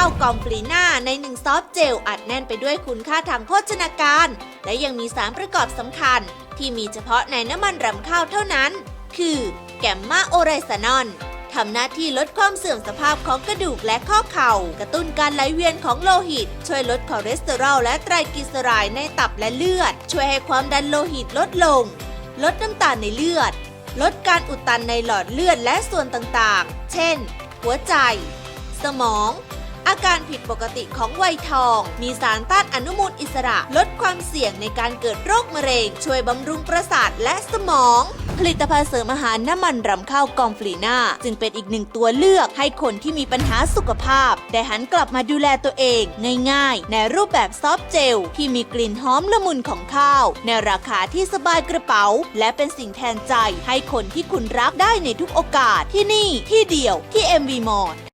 ข้าวกอมปลีน่าในหนึ่งซอฟเจลอัดแน่นไปด้วยคุณค่าทางโภชนาการ และยังมีสารประกอบสำคัญ ที่มีเฉพาะในน้ำมันรำข้าวเท่านั้น คือแกมมาโอไรซานอนทำหน้าที่ลดความเสื่อมสภาพของกระดูกและข้อเข่า กระตุ้นการไหลเวียนของโลหิต ช่วยลดคอเลสเตอรอลและไตรกลีเซอไรด์ในตับและเลือด ช่วยให้ความดันโลหิตลดลง ลดน้ำตาลในเลือด ลดการอุดตันในหลอดเลือดและส่วนต่างๆ เช่น หัวใจ สมอง อาการผิดปกติของวัยทอง มีสารต้านอนุมูลอิสระ ลดความเสี่ยงในการเกิดโรคมะเร็ง ช่วยบำรุงประสาทและสมอง ผลิตภัณฑ์เสริมอาหารน้ำมันรำข้าวกองฟลีน่าจึงเป็นอีกหนึ่งตัวเลือกให้คนที่มีปัญหาสุขภาพ ได้หันกลับมาดูแลตัวเองง่ายๆ ในรูปแบบซอฟเจล ที่มีกลิ่นหอมละมุนของข้าว ในราคาที่สบายกระเป๋า และเป็นสิ่งแทนใจให้คนที่คุณรักได้ในทุกโอกาสที่นี่ที่เดียวที่ MV m a l l